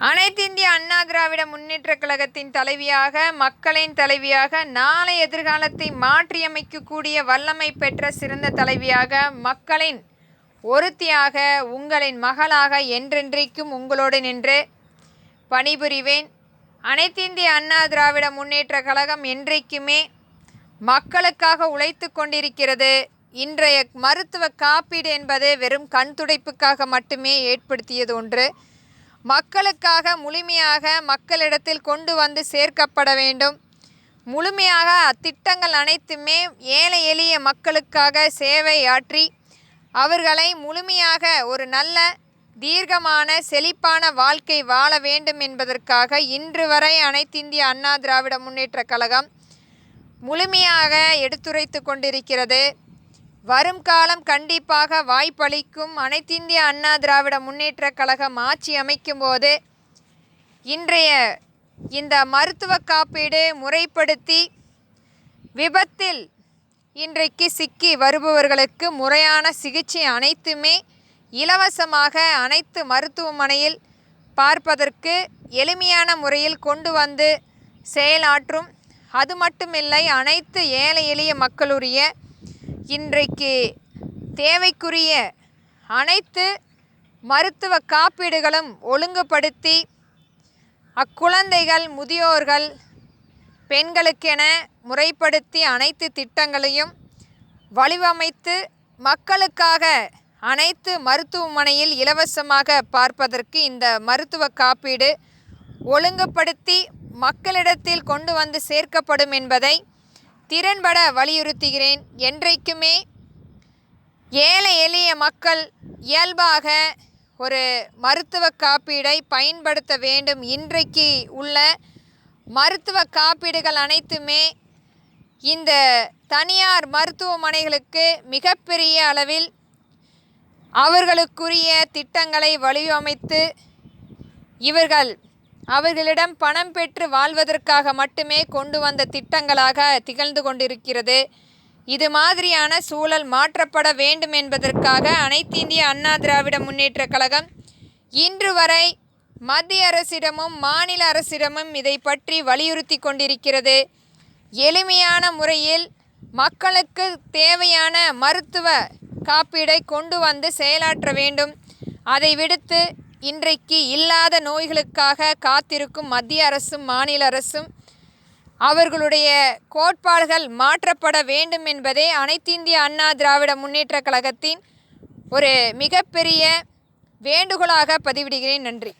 அனைத்திந்திய அண்ணா திராவிட முன்னேற்றக் கழகத்தின் தலைவியாக மக்களின் தலைவியாக நாளை எதிர்காலத்தை மாற்றியமைக்கக்கூடிய வல்லமை பெற்ற சிறந்த தலைவியாக மக்களின் ஒருத்தியாக உங்களின் மகளாக என்றென்றைக்கும் உங்களோடு நின்று பணிபுரிவேன். அனைத்திந்திய அண்ணா திராவிட முன்னேற்ற கழகம் என்றைக்குமே மக்களுக்காக உழைத்து கொண்டிருக்கிறது. இன்றைய மருத்துவ காப்பீடு என்பது வெறும் கண் துடைப்புக்காக மட்டுமே ஏற்படுத்தியது ஒன்று. மக்களுக்காக முழுமையாக மக்களிடத்தில் கொண்டு வந்து சேர்க்கப்பட வேண்டும். முழுமையாக அத்திட்டங்கள் அனைத்துமே ஏழை எளிய மக்களுக்காக சேவை ஆற்றி அவர்களை முழுமையாக ஒரு நல்ல தீர்க்கமான செழிப்பான வாழ்க்கை வாழ வேண்டும் என்பதற்காக இன்று வரை அனைத்திந்திய அண்ணா திராவிட முன்னேற்ற கழகம் முழுமையாக எடுத்துரைத்து கொண்டிருக்கிறது. வரும் காலம் கண்டிப்பாக வாய்ப்பளிக்கும். அனைத்திந்திய அண்ணா திராவிட முன்னேற்றக் கழகம் ஆட்சி அமைக்கும் போது இன்றைய இந்த மருத்துவ காப்பீடு முறைப்படுத்தி விபத்தில் இன்றைக்கு சிக்கி வருபவர்களுக்கு முறையான சிகிச்சை அனைத்துமே இலவசமாக அனைத்து மருத்துவமனையில் பார்ப்பதற்கு எளிமையான முறையில் கொண்டு வந்து செயலாற்றும். அது மட்டுமில்லை அனைத்து ஏழை எளிய மக்களுடைய இன்றைக்கு தேவைக்குரிய அனைத்து மருத்துவ காப்பீடுகளும் ஒழுங்குபடுத்தி அக்குழந்தைகள் முதியோர்கள் பெண்களுக்கென முறைப்படுத்தி அனைத்து திட்டங்களையும் வடிவமைத்து மக்களுக்காக அனைத்து மருத்துவமனையில் இலவசமாக பார்ப்பதற்கு இந்த மருத்துவ காப்பீடு ஒழுங்குபடுத்தி மக்களிடத்தில் கொண்டு வந்து சேர்க்கப்படும் என்பதை திறன்பட வலியுறுத்துகிறேன். என்றைக்குமே ஏழை எளிய மக்கள் இயல்பாக ஒரு மருத்துவ காப்பீடை பயன்படுத்த வேண்டும். இன்றைக்கு உள்ள மருத்துவ காப்பீடுகள் அனைத்துமே இந்த தனியார் மருத்துவமனைகளுக்கு மிகப்பெரிய அளவில் அவர்களுக்குரிய திட்டங்களை வடிவமைத்து இவர்கள் அவர்களிடம் பணம் பெற்று வாழ்வதற்காக மட்டுமே கொண்டு வந்த திட்டங்களாக திகழ்ந்து கொண்டிருக்கிறது. இது மாதிரியான சூழல் மாற்றப்பட வேண்டும் என்பதற்காக அனைத்து இந்திய அண்ணா திராவிட முன்னேற்றக் கழகம் இன்று வரை மத்திய அரசிடமும் மாநில அரசிடமும் இதை பற்றி வலியுறுத்தி கொண்டிருக்கிறது. எளிமையான முறையில் மக்களுக்கு தேவையான மருத்துவ காப்பீடை கொண்டு வந்து செயலாற்ற வேண்டும். அதை விடுத்து இன்றைக்கு இல்லாத நோய்களுக்காக காத்திருக்கும் மத்திய அரசும் மாநில அரசும் அவர்களுடைய கோட்பாடுகள் மாற்றப்பட வேண்டும் என்பதே அனைத்திந்திய அண்ணா திராவிட முன்னேற்ற கழகத்தின் ஒரு மிகப்பெரிய வேண்டுகோளாக பதிவிடுகிறேன். நன்றி.